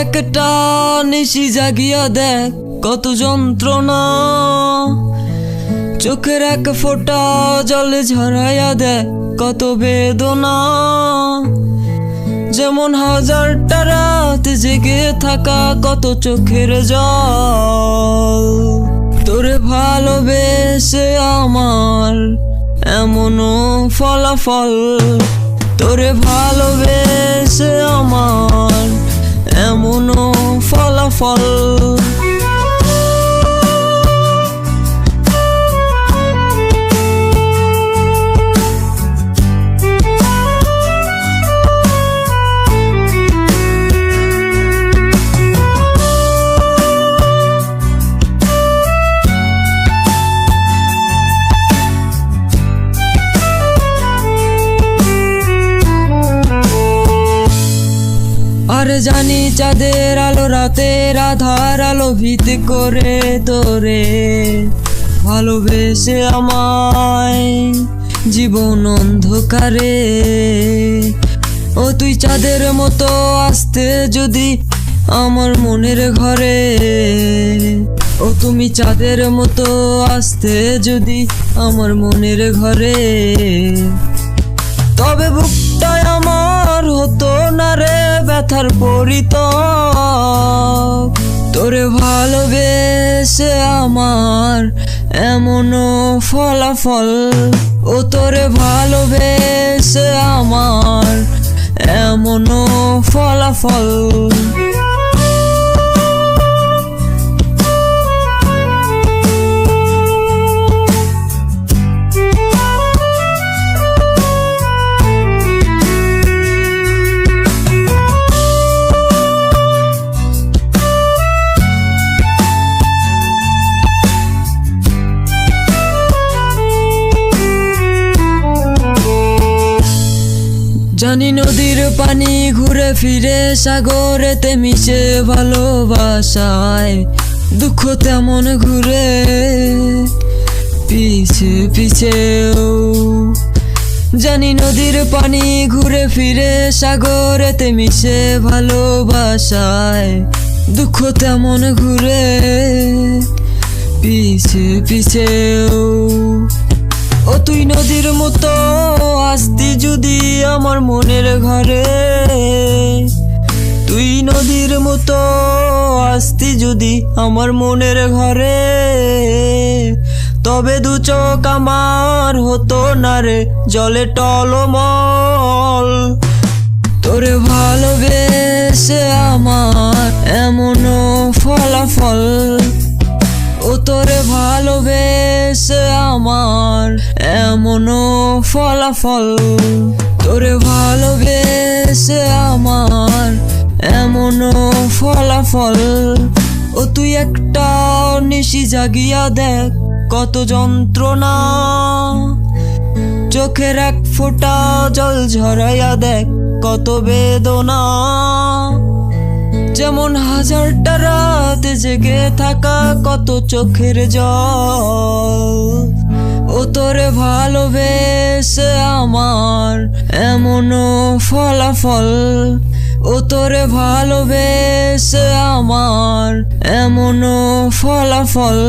একটা নিশি জাগিয়া দেখ কত যন্ত্রণা। চোখের এক ফোঁটা জলে ঝরাইয়া দেখ কত বেদনা। যেমন হাজারটা রাত জেগে থাকা কত চোখের জল। তোরে ভালোবেসে আমার এমনও ফলাফল। তোরে ভালোবেসে আমার এমনও ফলাফল আর জানি চাঁদের আলো, রাতের আধার আলো ভিত করে তোরে। ভালোবেসে আমায় জীবন অন্ধকারে। ও তুই চাঁদের মতো আসতে যদি আমার মনের ঘরে। ও তুমি চাঁদের মতো আসতে যদি আমার মনের ঘরে। তবে বুকটাই আমার হতো না রে ব্যথার পরিত তোরে ভালোবেসে আমার এমনও ফলাফল। ও তোরে ভালোবেসে আমার এমনও ফলাফল। জানি নদীর পানি ঘুরে ফিরে সাগরেতে মিশে ভালোবাসায়। দুঃখ তেমন ঘুরে পিছে পিছেও। জানি নদীর পানি ঘুরে ফিরে সাগরেতে মিশে ভালোবাসায়। দুঃখ তেমন ঘুরে পিছে পিছেও। ও তুই নদীর মতো আসতি যদি আমার মনের ঘরে, তুই নদীর মতো আসতি যদি আমার মনের ঘরে, তবে দু চোখ আমার হতো না রে জলে টলমল। তোরে ভালোবেসে আমার এমনও ফলাফল, ও তোরে ভালোবেসে আমার এমনও ফলাফল? তোরে ভালোবেসে আমার এমনও ফলাফল। ও তুই একটা নিশি জাগিয়া দেখ কত যন্ত্রণা। চোখের এক ফোঁটা জল ঝরাইয়া দেখ কত বেদনা। যেমন হাজারটা রাত জেগে থাকা কত চোখের জল। ও তোরে ভালোবেসে আমার এমনও ফলাফল। ও তোরে ভালোবেসে আমার এমনও ফলাফল।